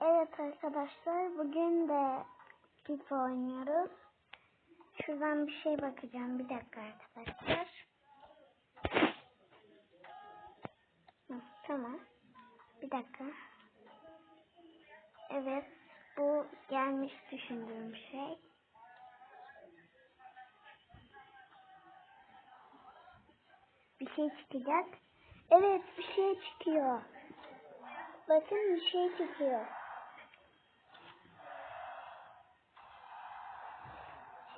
Evet arkadaşlar bugün de FIFA oynuyoruz. Şuradan bir şey bakacağım. Bir dakika arkadaşlar. Hı, tamam. Bir dakika. Evet. Bu gelmiş düşündüğüm şey. Bir şey çıkacak. Evet bir şey çıkıyor. Bakın bir şey çıkıyor.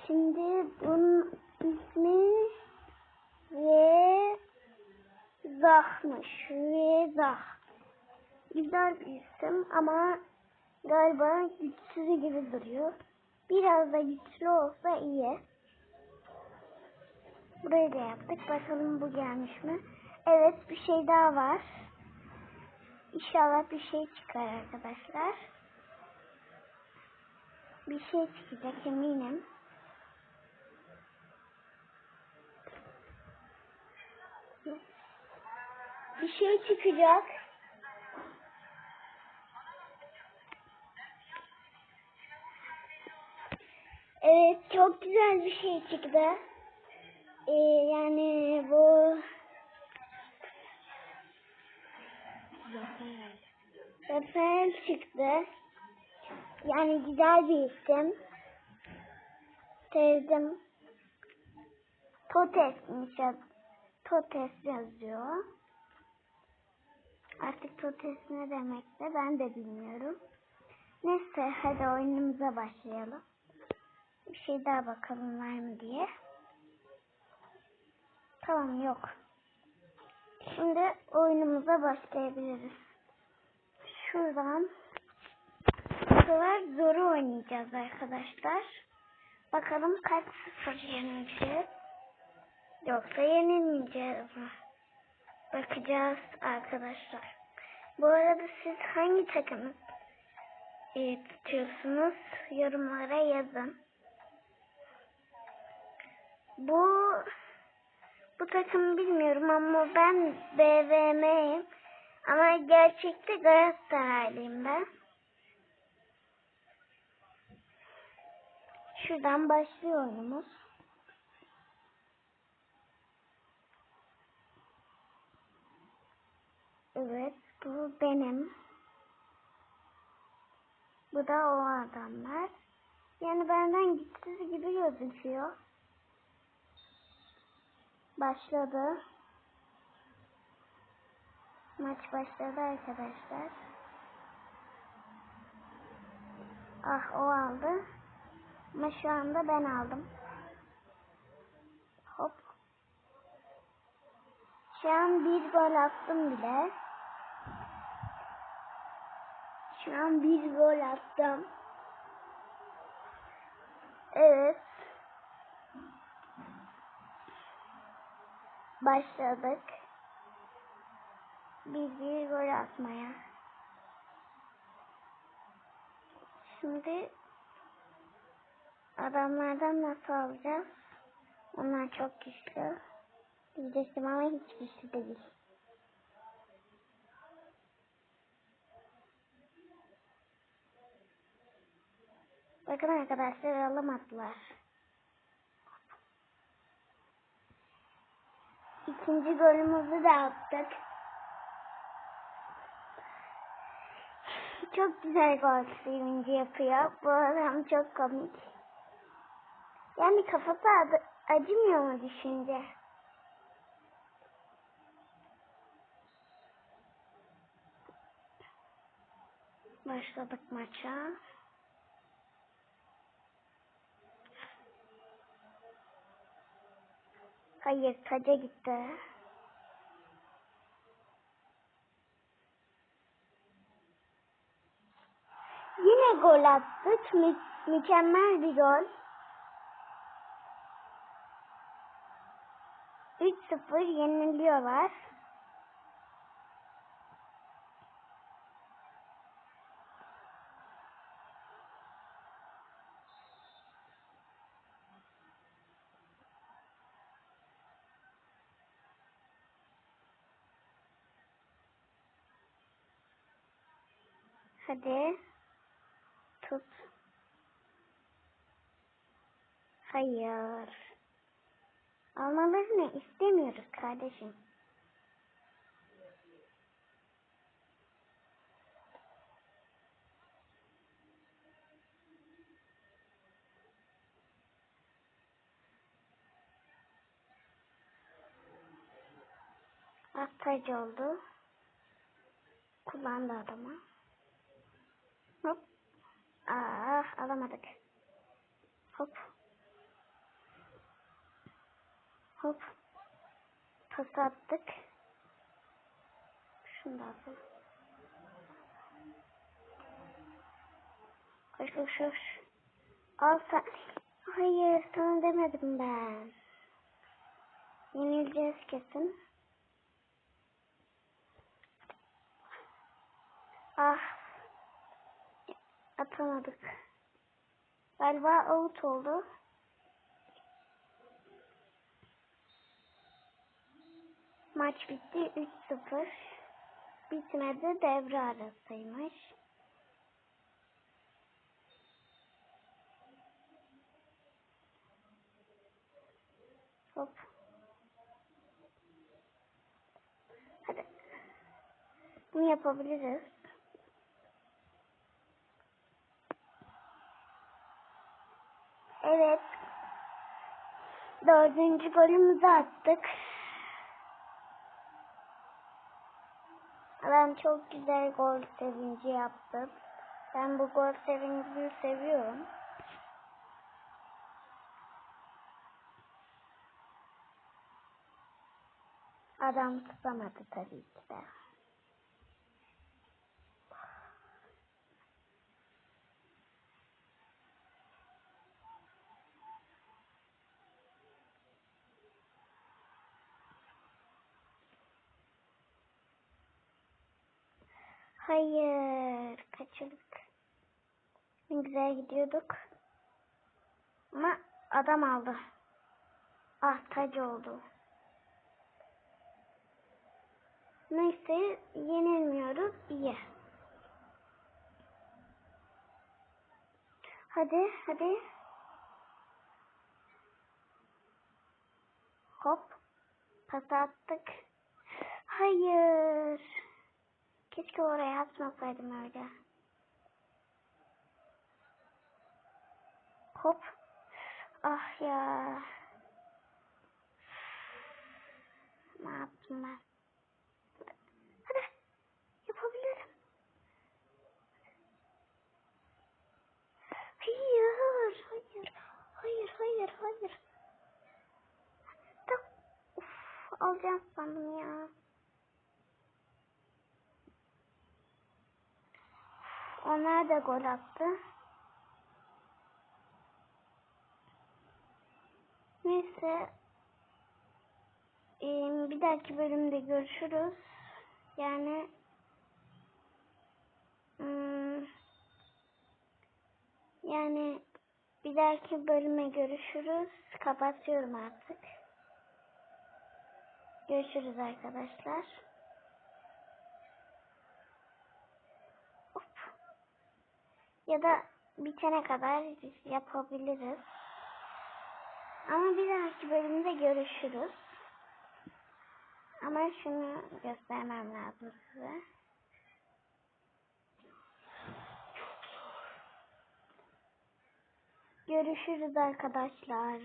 Şimdi bunun ismi Vezah'mış. Vezah. Güzel bir isim ama galiba güçsüz gibi duruyor. Biraz da güçlü olsa iyi. Burayı da yaptık. Bakalım bu gelmiş mi? Evet bir şey daha var. İnşallah bir şey çıkar arkadaşlar. Bir şey çıkacak eminim. Bir şey çıkacak. Evet çok güzel bir şey çıktı. Ee, yani bu Zafer çıktı. Yani güzel bir isim. Sevdim. Totes'miş yaz. Totes yazıyor. Artık Totes ne demekse ben de bilmiyorum. Neyse hadi oyunumuza başlayalım. Bir şey daha bakalım var mı diye. Tamam yok. Şimdi oyunumuza başlayabiliriz. Şuradan bu sefer zoru oynayacağız arkadaşlar. Bakalım kaç sıfır yenileceğiz. Yoksa yenilmeyeceğiz mi? Bakacağız arkadaşlar. Bu arada siz hangi takımı e, tutuyorsunuz? Yorumlara yazın. Bu bu takımı bilmiyorum ama ben BVM'yim. Ama gerçekte Galatasaraylıyım ben. Şuradan başlıyor oyunumuz. Evet, bu benim. Bu da o adamlar. Yani benden güçsüz gibi gözüküyor. Başladı. Maç başladı arkadaşlar. Ah o aldı. Ama şu anda ben aldım. Hop. Şu an bir gol attım bile. An bir gol attım. Evet. Başladık. Bir bir gol atmaya. Şimdi adamlardan nasıl alacağız? Onlar çok güçlü. Diyecektim ama hiç güçlü değil. Bakın arkadaşlar alamadılar. İkinci golümüzü de attık. Çok güzel gol sevinci yapıyor. Bu adam çok komik. Yani kafası acımıyor mu düşünce? Başladık maça. Hayır taca gitti. Yine gol attık. Mü mükemmel bir gol. 3-0 yeniliyorlar. Hadi. Tut. Hayır. Almalarını istemiyoruz kardeşim. Ahtacı oldu. Kullandı adamı. Hop. Ah alamadık. Hop. Hop. Pas attık. Şunu da atalım. Koş koş koş. Al sen. Hayır sana demedim ben. Yenileceğiz kesin. Ah. Atamadık. Galiba out oldu. Maç bitti 3-0. Bitmedi devre arasıymış. Hop. Hadi. Bunu yapabiliriz. Evet. Dördüncü golümüzü attık. Adam çok güzel gol sevinci yaptı. Ben bu gol sevincini seviyorum. Adam tutamadı tabii ki de. Hayır, kaçırdık. Güzel gidiyorduk. Ama adam aldı. Ah tac oldu. Neyse yenilmiyoruz. İyi. Hadi hadi. Hop. Pas attık. Hayır. Keşke oraya atmasaydım öyle. Hop. Ah ya. Ne yaptım ben? Hadi. Yapabilirim. Hayır. Hayır. Hayır. Hayır. Hayır. Uf, alacağım sandım ya. Onlar da gol attı. Neyse. Ee, bir dahaki bölümde görüşürüz. Yani hmm, yani bir dahaki bölüme görüşürüz. Kapatıyorum artık. Görüşürüz arkadaşlar. Ya da bitene kadar yapabiliriz. Ama bir dahaki bölümde görüşürüz. Ama şunu göstermem lazım size. Görüşürüz arkadaşlar.